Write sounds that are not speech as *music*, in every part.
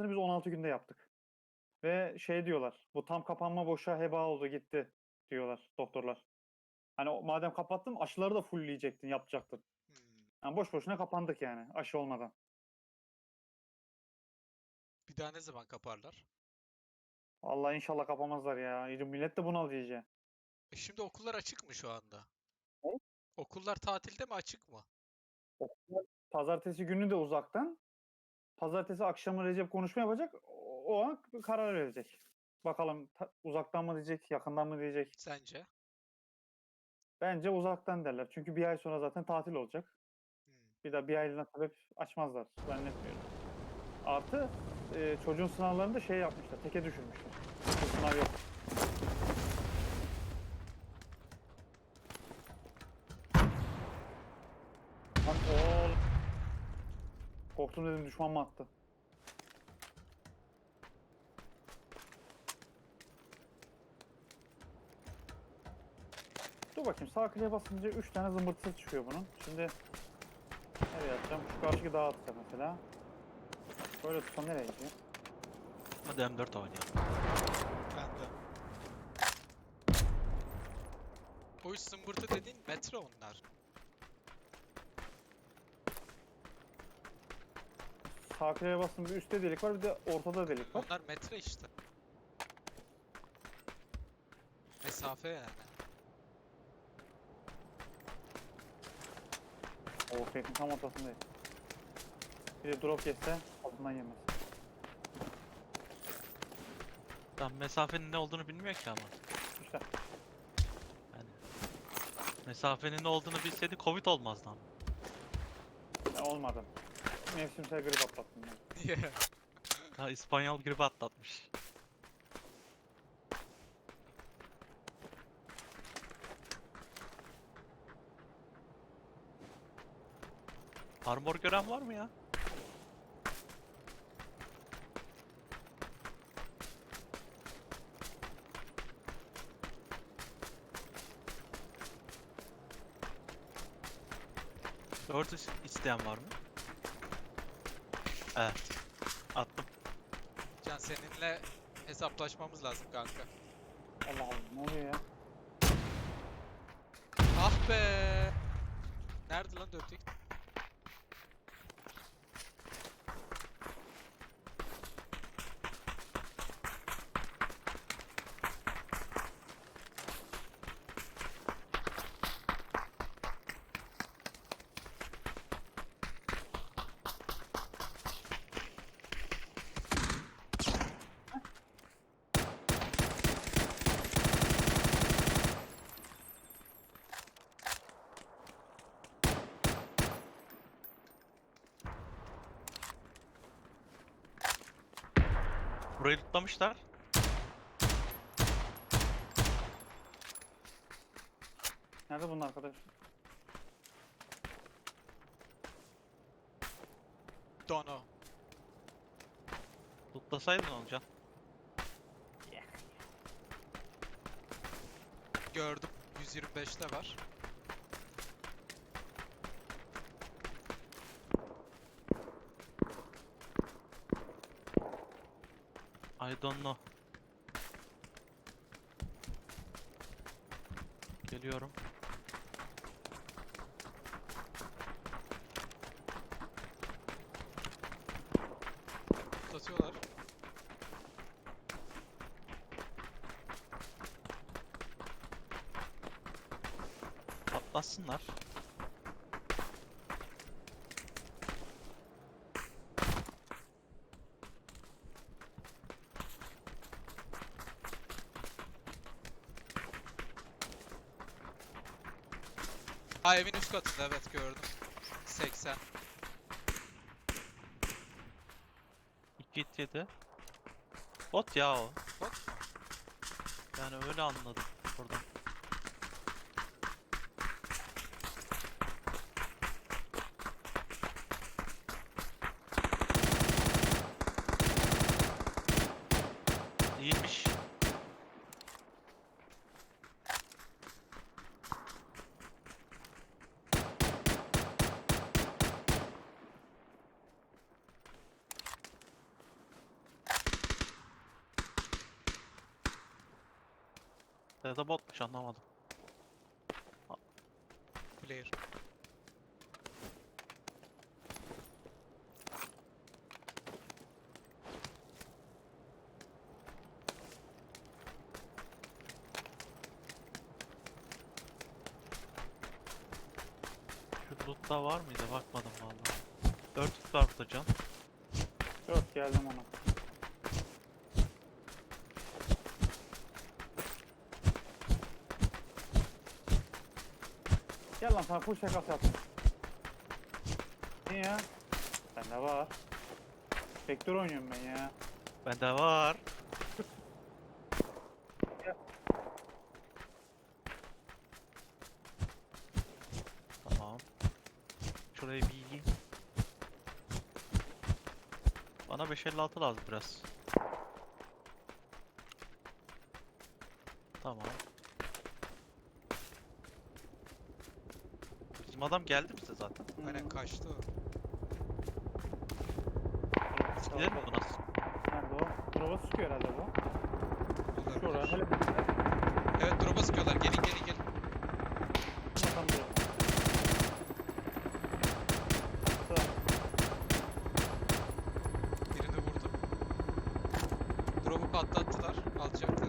yaptığını biz 16 günde yaptık. Ve şey diyorlar. Bu tam kapanma boşa heba oldu gitti diyorlar doktorlar. Hani madem kapattın aşıları da fullleyecektin, yapacaktın. Hmm. Yani boş boşuna kapandık yani aşı olmadan. Bir daha ne zaman kaparlar? Vallahi inşallah kapamazlar ya. İyice millet de bunal iyice. E şimdi okullar açık mı şu anda? Ne? Okullar tatilde mi açık mı? Okullar Pazartesi günü de uzaktan. Pazartesi akşamı Recep konuşma yapacak. O, o an karar verecek. Bakalım ta- uzaktan mı diyecek, yakından mı diyecek. Sence? Bence uzaktan derler. Çünkü bir ay sonra zaten tatil olacak. Hmm. Bir daha bir aylığına sebep açmazlar. Zannetmiyorum. Artı e, çocuğun sınavlarında şey yapmışlar. Teke düşürmüşler. Bu sınav yok. Lan oğlum. Korktum dedim düşman mı attı? Dur bakayım sağ kliğe basınca 3 tane zımbırtısı çıkıyor bunun. Şimdi nereye atacağım? Şu karşıki dağa atacağım mesela. Böyle tutsam nereye gidiyor? Hadi M4 oynayalım. Ben de. O zımbırtı dediğin metre onlar. Kliğe basın bir üstte delik var bir de ortada delik var. Onlar metre işte. Mesafe yani. O keyfin tam ortasındayız. Bir de drop yetse altından yemez. Tam mesafenin ne olduğunu bilmiyor ki ama. İşte Yani mesafenin ne olduğunu bilseydi Covid olmazdı ama. ya olmadı. Mevsimsel grip atlattım ben. *laughs* Ha İspanyol gribi atlatmış. Armor gören var mı ya? Dört is- isteyen var mı? Evet. Attım. Can seninle hesaplaşmamız lazım kanka. Allah Allah ne oluyor ya? Ah be! Nerede lan dörtlük? Burayı tutlamışlar. Nerede bunun arkadaş? Dono. Tutlasaydın olacak. Gördüm. 125'te var. Don't know. Geliyorum. Satıyorlar. Patlasınlar. Ha evin üst katında evet gördüm. 80. 2 hit yedi. Bot ya o. Bot mu? Yani öyle anladım buradan. İyiymiş. Ya da botmuş anlamadım. Player. Şu loot'ta var mıydı? Bakmadım vallahi. 4 var burada can. Dört geldim ona. Gel lan full şakası yaptım. Niye? Bende var. Vektör oynuyorum ben ya. Bende var. Tamam. Şurayı bir yiyeyim. Bana 556 lazım biraz. Tamam. Bizim adam geldi bize zaten. Aynen Hmm, kaçtı o. Gidelim mi bu nasıl? Nerede o? Prova sıkıyor herhalde bu. Olabilir. Hele Evet drop'a sıkıyorlar. Gelin gelin gelin. diyor. Sağ. Birini vurdum. Drop'u patlattılar. Alacaklar.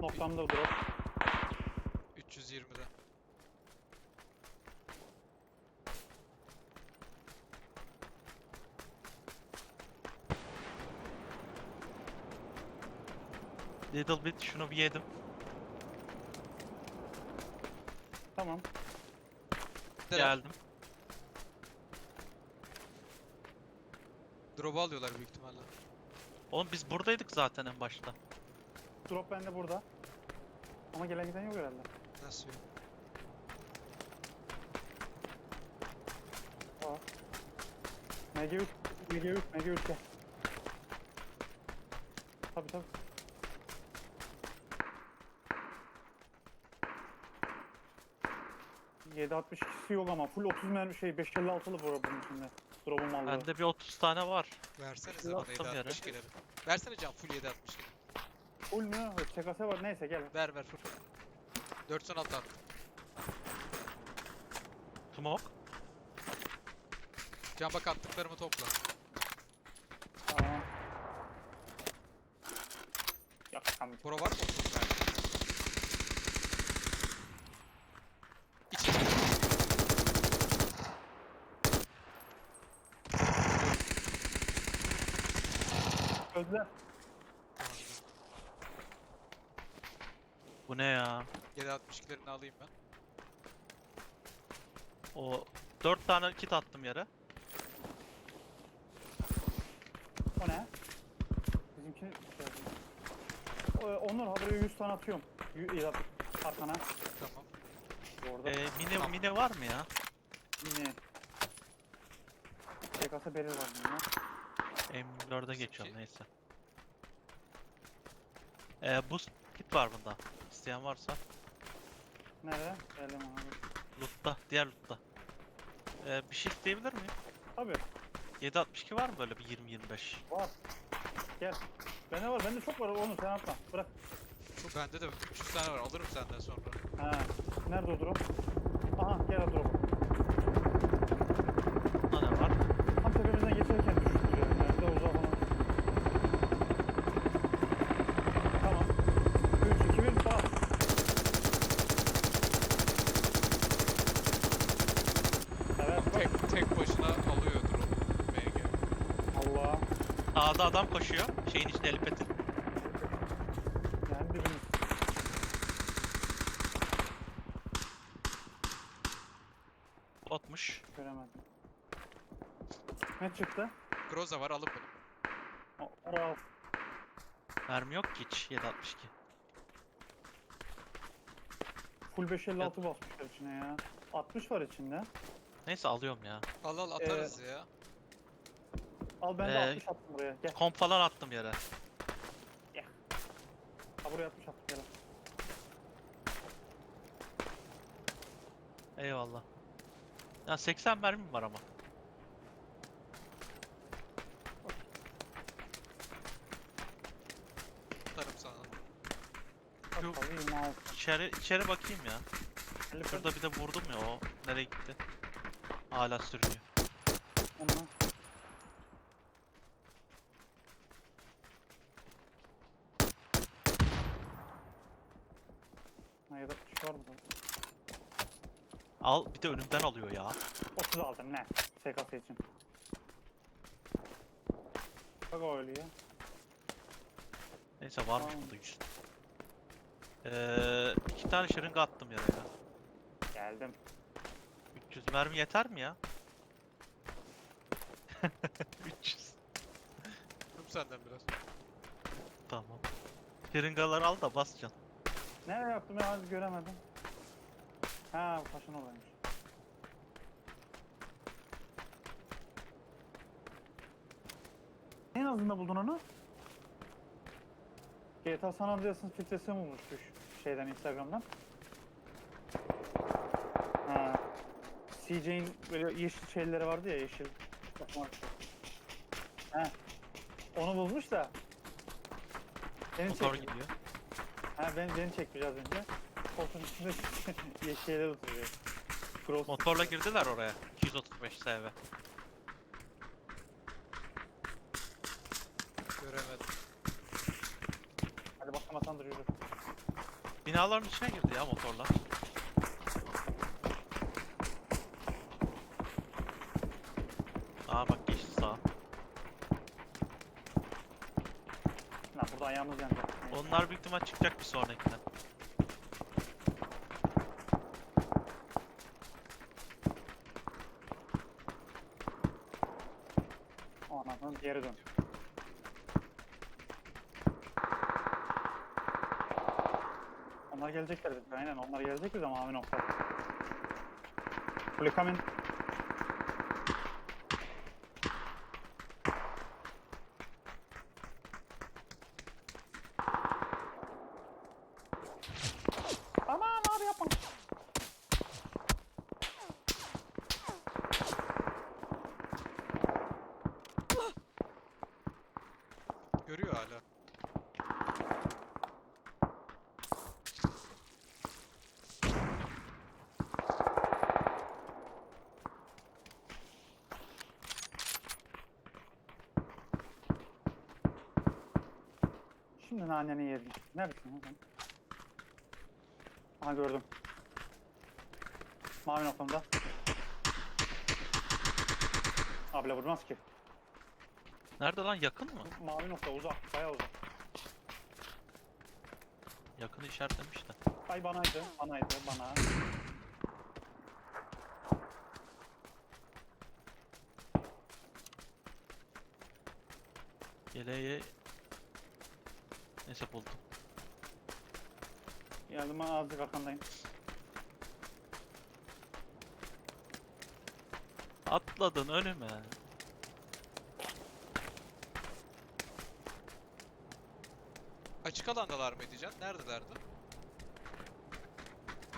Noktamda drop. Little bit şunu bir yedim. Tamam. Geldim. Drop'u alıyorlar büyük ihtimalle. Oğlum biz buradaydık zaten en başta. Drop bende burada. Ama gelen giden yok herhalde. Nasıl yok? MG3, MG3, MG3 gel. Tabi tabi. ...7.62'si yok ama full 30 mermi şey 556'lı bu bunun içinde. Drop'um aldı. Bende bir 30 tane var. Versenize Yok, bana attım yere. 762'leri. Versene can full 762. Full mü? ÇKS var neyse gel. Ver ver full. 416 attım. Smoke. Can bak attıklarımı topla. Tamam. Yok tamam. Pro var mı? Ver. İç Özler. Bu ne ya? 762'lerini alayım ben. O 4 tane kit attım yere. O ne? Bizimki şey O- Onur ha buraya 100 tane atıyorum. İyi at- Arkana. Tamam. Orada. Ee, mini Tamam. mini var mı ya? Yine. ÇKS beril var bunda. M4'e geçiyorum neyse. Ee, boost kit var bunda. İsteyen varsa. Nerede? Geldim ona. Loot'ta, diğer loot'ta. Ee, bir şey isteyebilir miyim? Tabii 762 var mı böyle bir 20-25? var. Gel. Bende var. Bende çok var. Onu sen atma. Bırak. Bende de 300 tane var. Alırım senden sonra. Ha. Nerede o drop? Aha gel o drop. Bunda ne var? Tam tepemizden geçerken düştü ya. Nerede uzağa falan. Tamam. 3, 2, 1 sağ. Evet bak. Tek, tek başına alıyor drop. MG. Allah. Sağda adam koşuyor. Şeyin içinde elipetin. Yani. Botmuş. Göremedim. Ne çıktı? Groza var alın bunu. O, oraya al. Mermi yok ki hiç 762. Full 556 basmışlar içine ya. 60 var içinde. Neyse alıyorum ya. Al al atarız ya. Al ben de Ee, 60 attım buraya. Gel. Komp falan attım yere. Ha buraya 60 attım. Gel. Eyvallah. Ya 80 mermim var ama. Atarım sana. Şu Tabii 26. içeri içeri bakayım ya. Elli Şurada bir de vurdum ya o nereye gitti? Hala sürünüyor. Ondan. Ha ya da kuş var burada. Al bir de önümden alıyor ya. 30 aldım ne? SKS için. Bak o öyle ya. Neyse var mı Tamam. burada 100? Ee, iki tane şırınga attım yere ya. Geldim. 300 mermi yeter mi ya? *laughs* 300. Dur senden biraz. Tamam. Şırıngaları al da bas can. Nereye yaptım ya az göremedim. Ha bu taşın olaymış. En azından buldun onu? GTA San Andreas'ın filtresini bulmuş şu şeyden Instagram'dan. Ha. CJ'in böyle yeşil şeyleri vardı ya yeşil. Ha. Onu bulmuş da. Seni Motor çekmiş. gidiyor. Ha ben beni çekmiş az önce. Koltuğun üstünde *laughs* yeşil şeyler oturuyor. Cross. Motorla girdiler oraya. 235 SV. Göremedim. Hadi bakalım dur yürü. Binaların içine girdi ya motorla. Aa bak geçti sağa. Lan burada ayağımız yanacak. Onlar büyük ihtimal çıkacak bir sonrakine. Sonra geri dön. Onlar gelecekler. Aynen onlar gelecek bize mavi nokta. Fulikamin Aman abi yapma. Görüyor hala. Şimdi naneni yedim. Neredesin lan sen? Aha gördüm. Mavi noktamda. Abla vurmaz ki. Nerede lan yakın mı? Mavi nokta uzak, bayağı uzak. Yakını işaretlemiş de. Ay banaydı, banaydı, bana. Yeleği... Neyse buldum. Yardıma azıcık arkandayım. Atladın önüme. Açık alandalar mıydı Can? Neredelerdi?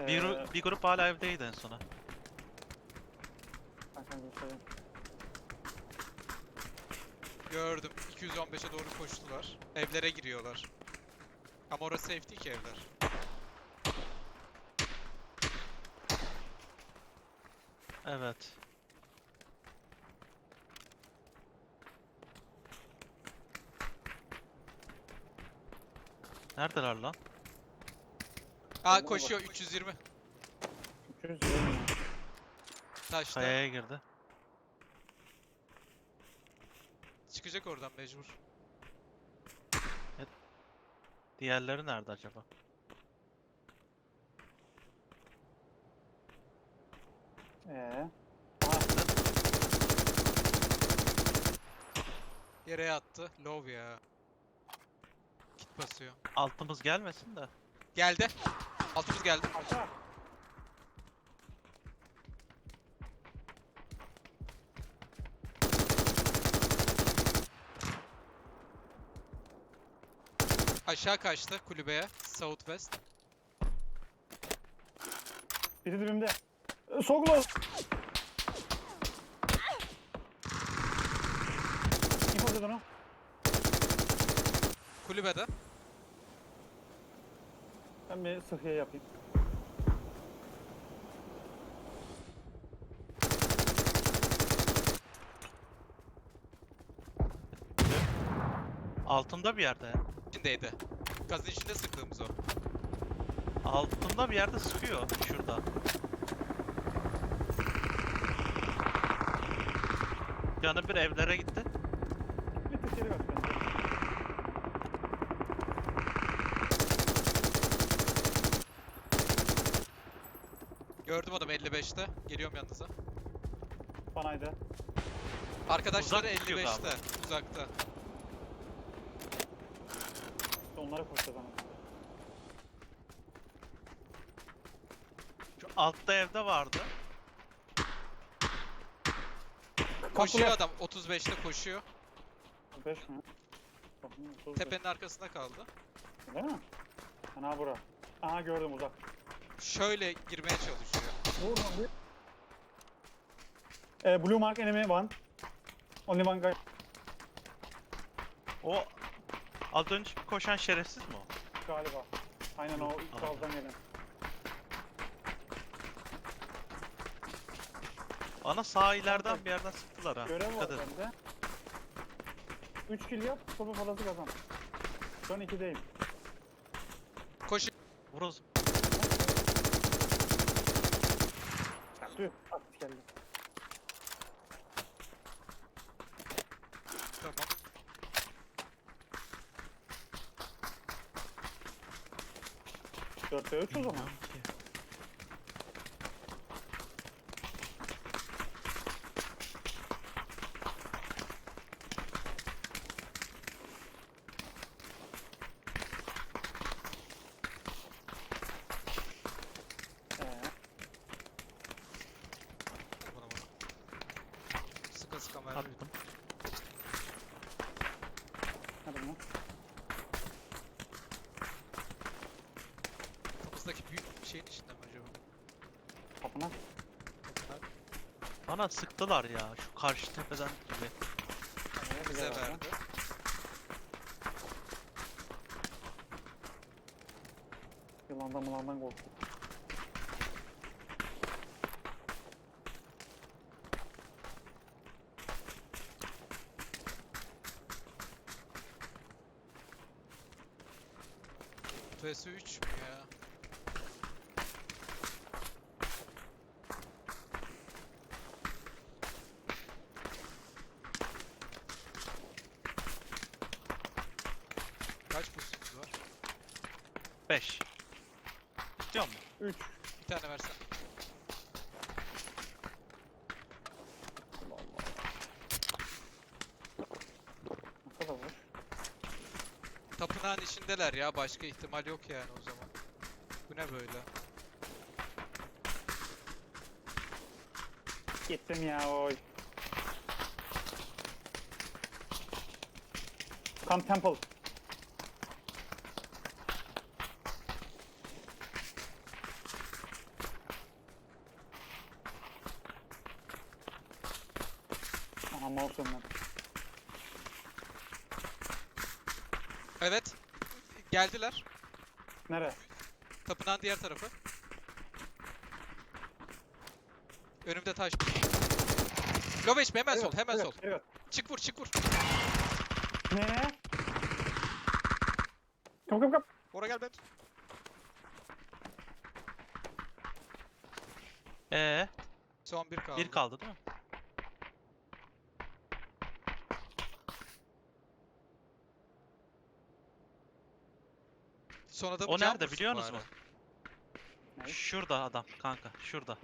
Bir, Ee, bir grup hala evdeydi en sona. Gördüm. 215'e doğru koştular. Evlere giriyorlar. Ama orası safe değil ki evler. Evet. Neredeler lan? Aa koşuyor 320. 320. Taşta. Kayaya girdi. Çıkacak oradan mecbur. Diğerleri nerede acaba? Ee, Yere yattı. Low ya. Kit basıyor. Altımız gelmesin de. Geldi. Altımız geldi. aşağı. Aşağı kaçtı kulübeye. Southwest. Biri dibimde. Ee, Soglo. İnfo dedi onu. Kulübede. Ben bir sıhhiye yapayım. Altında bir yerde ya. İçindeydi. Gazın içinde sıktığımız o. Altında bir yerde sıkıyor. Şurada. Yanı bir evlere gitti. Bir. Gördüm adam 55'te. Geliyorum yanınıza. Banaydı. Arkadaşları Uzak tutuyor 55'te. Uzakta. İşte onlara koşacağız ama. Şu altta evde vardı. Koşuyor adam. 35'te koşuyor. 5 mi? Bakın, otuz beş. Tepenin arkasında kaldı. Değil mi? Ana bura. Aha gördüm uzak. Şöyle girmeye çalışıyor. Vurdum bir. Ee, Blue Mark enemy one. Only one guy. O az önce koşan şerefsiz mi o? Galiba. Aynen o ilk Anladım. daldan gelen. Bana sağ ileriden bir yerden sıktılar ha. Görev var Dikkat edin. bende. 3 kill yap, topu falası kazan. Şu an 2'deyim. Koş. Vuruz. Tüh, at geldi. Tamam. Dörtte 3 o zaman. Bilmiyorum ki. Ee, Buna buna. Sıkı sıkı mermi. Attım. hadi bunu. Kafamızdaki büyük şeyin içinde mi acaba? Kapına. Bana sıktılar ya şu karşı tepeden gibi. Ee, Bize verdi. verdi. Yılandan mılandan korktuk. PS3 mü ya? Kaç pozisyonumuz var? 5. İstiyor musun? 3. Bir tane versen. Ne kadar var? Tapınağın içindeler ya. Başka ihtimal yok yani o zaman. Bu ne böyle? Gittim ya oy. Come temple. Evet. Geldiler. Nere? Tapınağın diğer tarafı. Önümde taş. Loveş hemen sol, hemen sol. Evet. Çık vur, çık vur. Ne? Kom kom kom. Bora gel ben. Ee, Son bir kaldı. bir kaldı değil mi? Sonra da O nerede vursun biliyor musunuz bari. mu? Şurada adam kanka, şurada.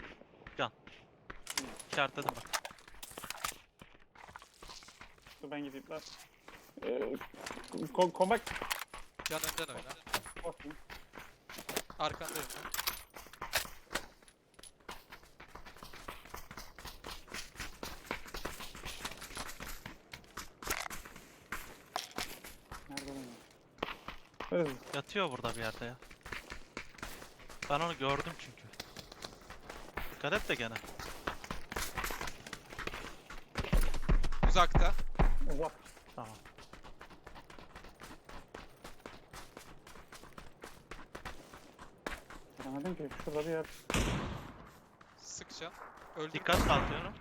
Can. İşaretledim bak. Dur ben gideyim lan. Ee, kom kom back. Can önden oyna. Bakayım. Arkanda oyna. Nerede lan? *laughs* Yatıyor burada bir yerde ya. Ben onu gördüm çünkü. Dikkat et de gene. Uzakta. Uzak. Anladım ki şurada bir yer. Sıkça. Öldü. Dikkat kalkıyorum.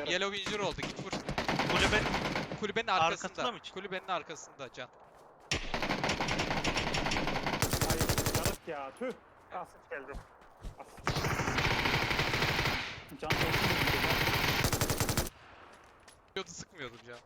Tamam yellow injure oldu. Git vur. Kulübe Kulübenin Arkasına arkasında. mı? Kulübenin arkasında can. Hayır yanık ya tüh. Asit geldi. Asit. Can olsun. Sıkmıyordu sıkmıyordum can.